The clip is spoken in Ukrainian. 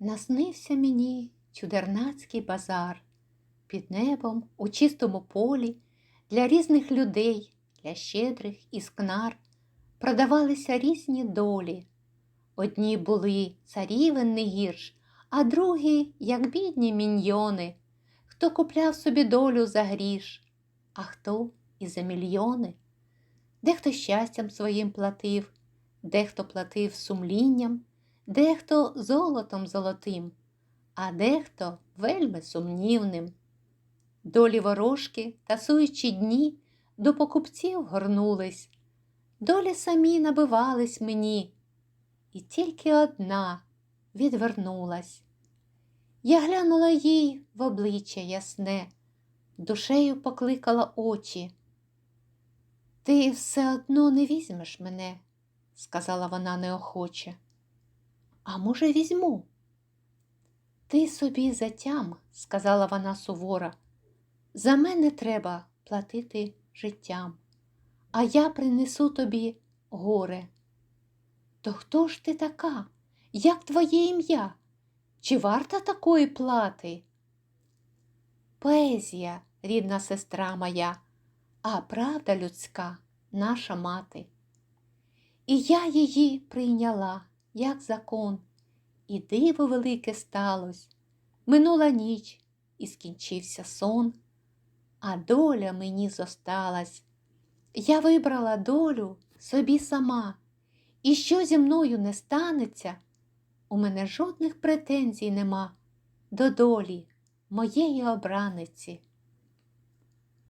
Наснився мені чудернацький базар під небом у чистому полі для різних людей, для щедрих і скнар продавалися різні долі. Одні були царівен не гірш, а другі, як бідні міньйони, хто купляв собі долю за гріш, а хто і за мільйони. Дехто щастям своїм платив, дехто платив сумлінням, дехто золотом золотим, а дехто вельми сумнівним. Долі ворожки, тасуючи дні, до покупців горнулись, долі самі набивались мені, і тільки одна відвернулась. Я глянула їй в обличчя ясне, душею покликала очі. Ти все одно не візьмеш мене, сказала вона неохоче. А може, візьму? Ти собі затям, сказала вона сувора. За мене треба платити життям, а я принесу тобі горе. То хто ж ти така? Як твоє ім'я? Чи варта такої плати? Поезія, рідна сестра моя, а правда людська наша мати. І я її прийняла, як закон, і диво велике сталось. Минула ніч і скінчився сон, а доля мені зосталась. Я вибрала долю собі сама, і що зі мною не станеться, у мене жодних претензій нема до долі моєї обраниці.